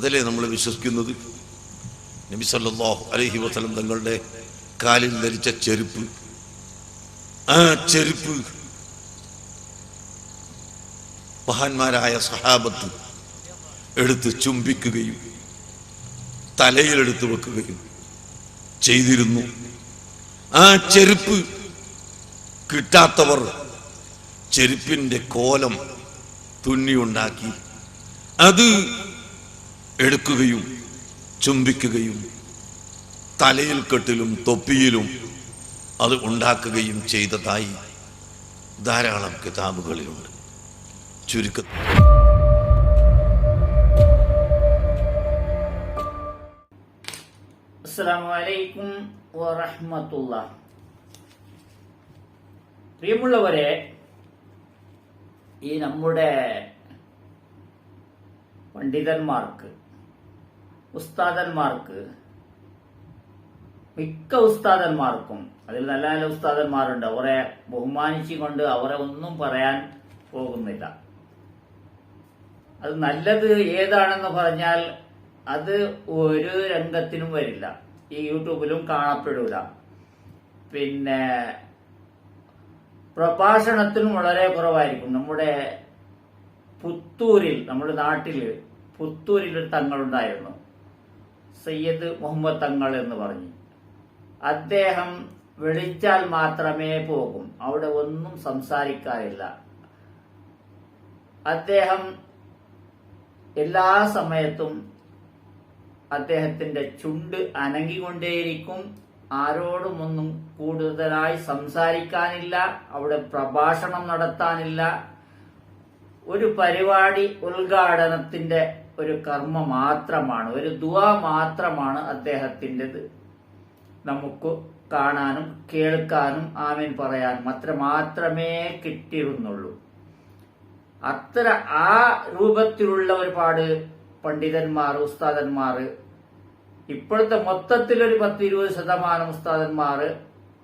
അതല്ലേ നമ്മൾ വിശ്വസിക്കുന്നത്? നബി സല്ലല്ലാഹു അലൈഹി വസല്ലം തങ്ങളുടെ കാലിൽ ധരിച്ച ചെരുപ്പ്. ആ ചെരുപ്പ് മഹാന്മാരായ സഹാബത്ത് എടുത്ത് ചുംബിക്കുകയും തലയിലെടുത്ത് വെക്കുകയും ചെയ്തിരുന്നു. ആ ചെരുപ്പ് കിട്ടാത്തവർ ചെരുപ്പിന്റെ കോലം തുന്നിയുണ്ടാക്കി. അത് എടുക്കുകയും ചുംബിക്കുകയും തലയിൽ കെട്ടിലും തൊപ്പിയിലും അത് ഉണ്ടാക്കുകയും ചെയ്തതായി ധാരാളം കിതാബുകളിലുണ്ട്. വറഹ്മത്തുള്ള പ്രിയമുള്ളവരെ ഈ നമ്മുടെ പണ്ഡിതന്മാർക്ക് ഉസ്താദന്മാർക്ക് മിക്ക ഉസ്താദന്മാർക്കും അതിൽ നല്ല നല്ല ഉസ്താദന്മാരുണ്ട് അവരെ ബഹുമാനിച്ചുകൊണ്ട് അവരെ ഒന്നും പറയാൻ പോകുന്നില്ല. അത് നല്ലത് ഏതാണെന്ന് പറഞ്ഞാൽ അത് ഒരു രംഗത്തിനും വരില്ല. ഈ യൂട്യൂബിലും കാണപ്പെടില്ല പിന്നെ പ്രഭാഷണത്തിനും വളരെ കുറവായിരിക്കും. നമ്മുടെ പുത്തൂരിൽ നമ്മുടെ നാട്ടിൽ പുത്തൂരിൽ ഒരു തങ്ങളുണ്ടായിരുന്നു. സയ്യദ് മുഹമ്മദ് തങ്ങൾ എന്ന് പറഞ്ഞു. അദ്ദേഹം വിളിച്ചാൽ മാത്രമേ പോകും. അവിടെ ഒന്നും സംസാരിക്കാറില്ല. അദ്ദേഹം എല്ലാ സമയത്തും അദ്ദേഹത്തിന്റെ ചുണ്ട് അനങ്ങിക്കൊണ്ടേയിരിക്കും. ആരോടും ഒന്നും കൂടുതലായി സംസാരിക്കാനില്ല. അവിടെ പ്രഭാഷണം നടത്താനില്ല. ഒരു പരിപാടി ഉദ്ഘാടനത്തിന്റെ ഒരു കർമ്മ മാത്രമാണ് ഒരു ദുവ മാത്രമാണ് അദ്ദേഹത്തിന്റെത്. നമുക്ക് കാണാനും കേൾക്കാനും ആമീൻ പറയാനും അത്ര മാത്രമേ കിട്ടിയിരുന്നുള്ളൂ. അത്ര ആ രൂപത്തിലുള്ള ഒരുപാട് പണ്ഡിതന്മാർ ഉസ്താദന്മാർ ഇപ്പോഴത്തെ മൊത്തത്തിൽ ഒരു പത്ത് ഇരുപത് ശതമാനം ഉസ്താദന്മാർ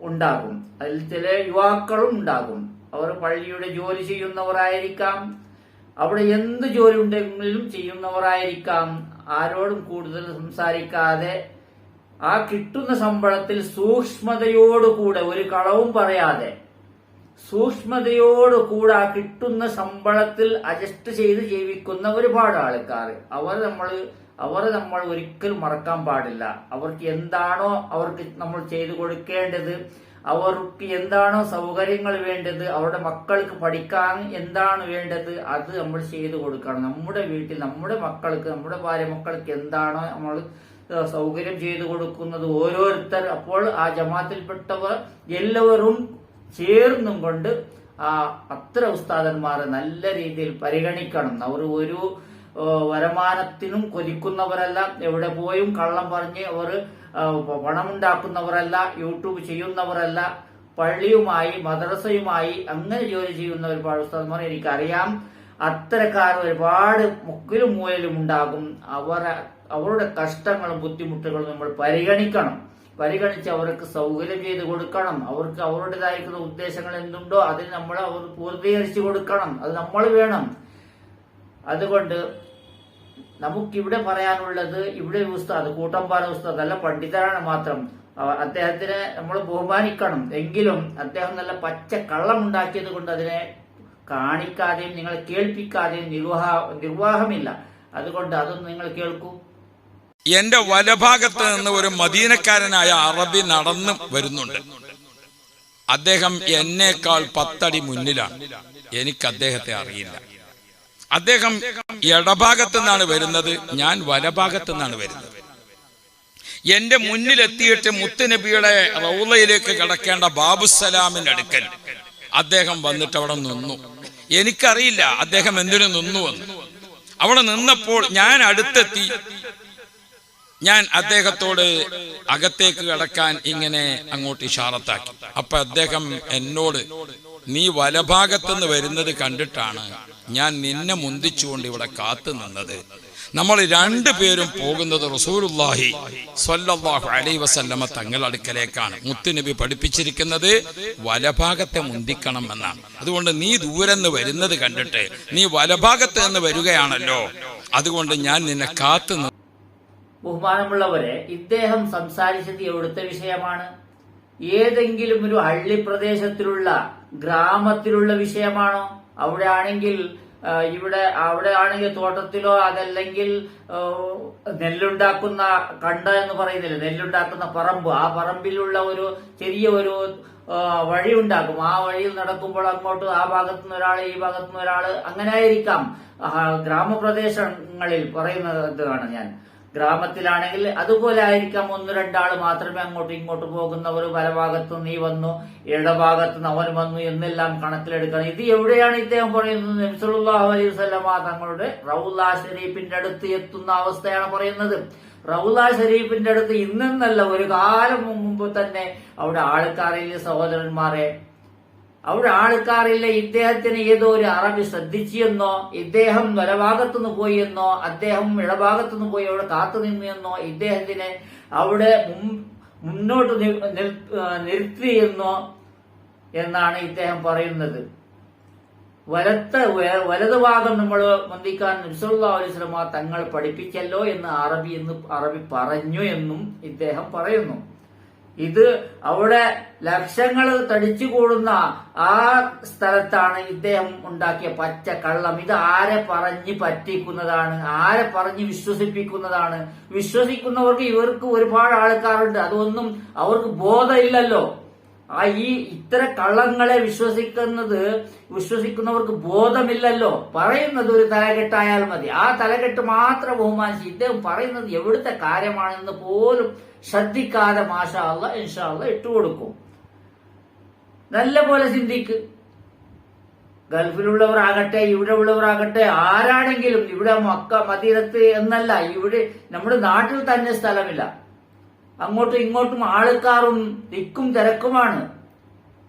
ഉണ്ടാകും. അതിൽ ചില യുവാക്കളും ഉണ്ടാകും. അവർ പള്ളിയുടെ ജോലി ചെയ്യുന്നവരായിരിക്കാം അവിടെ എന്ത് ജോലി ഉണ്ടെങ്കിലും ചെയ്യുന്നവരായിരിക്കാം. ആരോടും കൂടുതൽ സംസാരിക്കാതെ ആ കിട്ടുന്ന ശമ്പളത്തിൽ സൂക്ഷ്മതയോടുകൂടെ ഒരു കളവും പറയാതെ സൂക്ഷ്മതയോടുകൂടെ ആ കിട്ടുന്ന ശമ്പളത്തിൽ അഡ്ജസ്റ്റ് ചെയ്ത് ജീവിക്കുന്ന ഒരുപാട് ആൾക്കാർ. അവർ നമ്മൾ അവർ നമ്മൾ ഒരിക്കലും മറക്കാൻ പാടില്ല. അവർക്ക് എന്താണോ അവർക്ക് നമ്മൾ ചെയ്തു കൊടുക്കേണ്ടത് അവർക്ക് എന്താണോ സൗകര്യങ്ങൾ വേണ്ടത് അവരുടെ മക്കൾക്ക് പഠിക്കാൻ എന്താണ് വേണ്ടത് അത് നമ്മൾ ചെയ്തു കൊടുക്കണം. നമ്മുടെ വീട്ടിൽ നമ്മുടെ മക്കൾക്ക് നമ്മുടെ ഭാര്യ മക്കൾക്ക് എന്താണോ നമ്മൾ സൗകര്യം ചെയ്തു കൊടുക്കുന്നത് ഓരോരുത്തർ അപ്പോൾ ആ ജമാത്തിൽപ്പെട്ടവർ എല്ലാവരും ചേർന്നും കൊണ്ട് ആ അത്ര ഉസ്താദന്മാരെ നല്ല രീതിയിൽ പരിഗണിക്കണം. അവർ ഒരു വരുമാനത്തിനും കൊതിക്കുന്നവരല്ല എവിടെ പോയും കള്ളം പറഞ്ഞ് അവർ പണമുണ്ടാക്കുന്നവരല്ല യൂട്യൂബ് ചെയ്യുന്നവരല്ല പള്ളിയുമായി മദ്രസയുമായി അങ്ങനെ ജോലി ചെയ്യുന്ന ഒരുപാട് ഉസ്താദ്മാർ എനിക്കറിയാം. അത്തരക്കാർ ഒരുപാട് മുക്കിലും മൂലയിലും ഉണ്ടാകും. അവരെ അവരുടെ കഷ്ടങ്ങളും ബുദ്ധിമുട്ടുകളും നമ്മൾ പരിഗണിക്കണം. പരിഗണിച്ച് അവർക്ക് സൗകര്യം ചെയ്ത് കൊടുക്കണം. അവർക്ക് അവരുടേതായിരിക്കുന്ന ഉദ്ദേശങ്ങൾ എന്തുണ്ടോ അതിന് നമ്മൾ അവർ പൂർത്തീകരിച്ചു കൊടുക്കണം. അത് നമ്മൾ വേണം. അതുകൊണ്ട് നമുക്കിവിടെ പറയാനുള്ളത് ഇവിടെ ഉസ്താദ് കൂട്ടമ്പാല ഉസ്താദ് നല്ല പണ്ഡിതരാണ് മാത്രം. അദ്ദേഹത്തിനെ നമ്മൾ ബഹുമാനിക്കണം. എങ്കിലും അദ്ദേഹം നല്ല പച്ച കള്ളം ഉണ്ടാക്കിയത് കൊണ്ട് അതിനെ കാണിക്കാതെയും നിങ്ങളെ കേൾപ്പിക്കാതെയും നിർവാഹ നിർവാഹമില്ല. അതുകൊണ്ട് അതൊന്നും നിങ്ങൾ കേൾക്കൂ. എന്റെ വലഭാഗത്ത് നിന്ന് ഒരു മദീനക്കാരനായ അറബി നടന്നു വരുന്നുണ്ട്. അദ്ദേഹം എന്നേക്കാൾ പത്തടി മുന്നിലാണ്. എനിക്ക് അദ്ദേഹത്തെ അറിയില്ല. അദ്ദേഹം ഇടഭാഗത്തു നിന്നാണ് വരുന്നത് ഞാൻ വലഭാഗത്തു നിന്നാണ് വരുന്നത്. എന്റെ മുന്നിലെത്തിയിട്ട് മുത്തുനബിയുടെ റൗലയിലേക്ക് കിടക്കേണ്ട ബാബുസലാമിന്റെ അടുക്കൽ അദ്ദേഹം വന്നിട്ട് അവിടെ നിന്നു. എനിക്കറിയില്ല അദ്ദേഹം എന്തിനു നിന്നു വന്നു അവിടെ നിന്നപ്പോൾ ഞാൻ അടുത്തെത്തി. ഞാൻ അദ്ദേഹത്തോട് അകത്തേക്ക് കടക്കാൻ ഇങ്ങനെ അങ്ങോട്ട് ഇഷാറത്താക്കി. അപ്പൊ അദ്ദേഹം എന്നോട് നീ വലഭാഗത്തുനിന്ന് വരുന്നത് കണ്ടിട്ടാണ് ഞാൻ നിന്നെ മുന്തിച്ചുകൊണ്ട് ഇവിടെ കാത്തു നിന്നത്. നമ്മൾ രണ്ടു പേരും പോകുന്നത് റസൂലുല്ലാഹി സ്വല്ലല്ലാഹു അലൈഹി വസല്ലമ തങ്ങളുടെ അടുക്കലേക്കാണ്. മുത്തുനബി പഠിപ്പിച്ചിരിക്കുന്നത് വലഭാഗത്തെ മുന്തിക്കണം എന്നാണ്. അതുകൊണ്ട് നീ ദൂരെ നിന്ന് വരുന്നത് കണ്ടിട്ട് നീ വലഭാഗത്ത് നിന്ന് വരികയാണല്ലോ. അതുകൊണ്ട് ഞാൻ നിന്നെ കാത്തു ബഹുമാനമുള്ളവരെ ഇദ്ദേഹം സംസാരിച്ചത് എവിടുത്തെ വിഷയമാണ്? ഏതെങ്കിലും ഒരു ഹള്ളി പ്രദേശത്തിലുള്ള ഗ്രാമത്തിലുള്ള വിഷയമാണോ? അവിടെ ആണെങ്കിൽ ഇവിടെ അവിടെ ആണെങ്കിൽ തോട്ടത്തിലോ അതല്ലെങ്കിൽ നെല്ലുണ്ടാക്കുന്ന കണ്ട എന്ന് പറയുന്നില്ല? നെല്ലുണ്ടാക്കുന്ന പറമ്പ്. ആ പറമ്പിലുള്ള ഒരു ചെറിയ ഒരു വഴി ഉണ്ടാക്കും. ആ വഴിയിൽ നടക്കുമ്പോൾ അങ്ങോട്ട് ആ ഭാഗത്തു നിന്ന് ഈ ഭാഗത്തു നിന്ന് ഒരാൾ അങ്ങനെ ആയിരിക്കാം. ഗ്രാമപ്രദേശങ്ങളിൽ പറയുന്നതാണ് ഞാൻ? ഗ്രാമത്തിലാണെങ്കിൽ അതുപോലെ ആയിരിക്കാം. ഒന്ന് രണ്ടാൾ മാത്രമേ അങ്ങോട്ടും ഇങ്ങോട്ടും പോകുന്നവർ വലഭാഗത്ത് നീ വന്നു ഇടഭാഗത്ത് അവൻ വന്നു എന്നെല്ലാം കണക്കിലെടുക്കണം. ഇത് എവിടെയാണ് ഇദ്ദേഹം പറയുന്നത്? നബ്സല്ലാഹു അലൈഹി വസല്ലമ തങ്ങളുടെ റൗല ഷരീഫിന്റെ അടുത്ത് എത്തുന്ന അവസ്ഥയാണ് പറയുന്നത്. റൗല ഷരീഫിന്റെ അടുത്ത് ഇന്നെന്നല്ല ഒരു കാലം മുമ്പ് തന്നെ അവിടെ ആൾക്കാരിലെ സഹോദരന്മാരെ അവിടെ ആൾക്കാരില്ല ഇദ്ദേഹത്തിന് ഏതോ ഒരു അറബി ശ്രദ്ധിച്ചെന്നോ ഇദ്ദേഹം വലഭാഗത്തുനിന്ന് പോയി എന്നോ അദ്ദേഹം ഇടഭാഗത്തുനിന്ന് പോയി അവിടെ കാത്തു നിന്നു എന്നോ ഇദ്ദേഹത്തിന് അവിടെ മുന്നോട്ട് നിർത്തി എന്നോ എന്നാണ് ഇദ്ദേഹം പറയുന്നത്. വലത്ത് വ- വലത് ഭാഗം നമ്മൾ വന്ദിക്കാൻ നബ്സല്ലാ അലൈസ്ലമ തങ്ങൾ പഠിപ്പിച്ചല്ലോ എന്ന് അറബി എന്ന് അറബി പറഞ്ഞു എന്നും ഇദ്ദേഹം പറയുന്നു. ഇത് അവിടെ ലക്ഷങ്ങൾ തടിച്ചു കൂടുന്ന ആ സ്ഥലത്താണ് ഇദ്ദേഹം ഉണ്ടാക്കിയ പച്ച കള്ളം. ഇത് ആരെ പറഞ്ഞ് പറ്റിക്കുന്നതാണ്? ആരെ പറഞ്ഞ് വിശ്വസിപ്പിക്കുന്നതാണ്? വിശ്വസിക്കുന്നവർക്ക് ഇവർക്ക് ഒരുപാട് ആൾക്കാരുണ്ട്. അതൊന്നും അവർക്ക് ബോധമില്ലല്ലോ. ആ ഈ ഇത്തര കള്ളങ്ങളെ വിശ്വസിക്കുന്നത് വിശ്വസിക്കുന്നവർക്ക് ബോധമില്ലല്ലോ. പറയുന്നത് ഒരു തലകെട്ടായാൽ മതി. ആ തലകെട്ട് മാത്രം ബഹുമാനിച്ച് ഇദ്ദേഹം പറയുന്നത് എവിടുത്തെ കാര്യമാണെന്ന് പോലും ശ്രദ്ധിക്കാതെ മാഷാള്ള ഇൻഷാള്ള ഇട്ടുകൊടുക്കും നല്ല പോലെ ചിന്തിക്ക്. ഗൾഫിലുള്ളവർ ആകട്ടെ ഇവിടെ ഉള്ളവരാകട്ടെ ആരാണെങ്കിലും ഇവിടെ മക്ക മദീനത്ത് എന്നല്ല ഇവിടെ നമ്മുടെ നാട്ടിൽ തന്നെ സ്ഥലമില്ല. അങ്ങോട്ടും ഇങ്ങോട്ടും ആൾക്കാറും തിക്കും തിരക്കുമാണ്.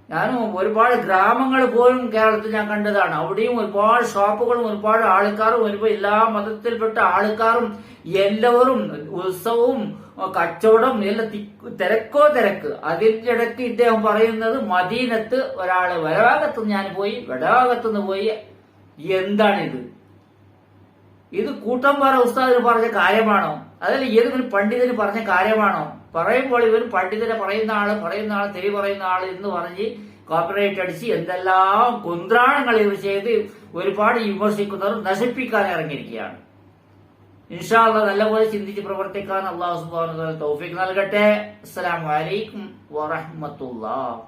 ഞാനും ഒരുപാട് ഗ്രാമങ്ങൾ പോലും കേരളത്തിൽ ഞാൻ കണ്ടതാണ്. അവിടെയും ഒരുപാട് ഷോപ്പുകളും ഒരുപാട് ആൾക്കാരും ഒരുപാട് എല്ലാ മതത്തിൽപ്പെട്ട ആൾക്കാരും എല്ലാവരും ഉത്സവവും കച്ചവടം എല്ലാം തിരക്കോ തിരക്ക്. അതിന്റെ ഇടയ്ക്ക് ഇദ്ദേഹം പറയുന്നത് മദീനത്ത് ഒരാൾ വരഭാഗത്തുനിന്ന് ഞാൻ പോയി വടഭാഗത്തുനിന്ന് പോയി. എന്താണിത്? ഇത് കൂട്ടംപാറ ഉസ്താദിന് പറഞ്ഞ കാര്യമാണോ? അതല്ല ഏതെങ്കിലും പണ്ഡിതന് പറഞ്ഞ കാര്യമാണോ? പറയുമ്പോൾ ഇവർ പണ്ഡിതനെ പറയുന്ന ആൾ പറയുന്ന ആൾ തെളി പറയുന്ന ആൾ എന്ന് പറഞ്ഞ് കോപ്പറേറ്റ് അടിച്ച് എന്തെല്ലാം കുന്ത്രാണങ്ങൾ ഇവർ ചെയ്ത് ഒരുപാട് വിമർശിക്കുന്നവർ നശിപ്പിക്കാൻ ഇറങ്ങിയിരിക്കുകയാണ്. ഇൻഷാല്ല നല്ലപോലെ ചിന്തിച്ച് പ്രവർത്തിക്കാൻ അള്ളാഹു സുബാന തൗഫീഖ് നൽകട്ടെ. അസ്സലാമു അലൈക്കും വറഹ്മത്തുള്ളാഹ്.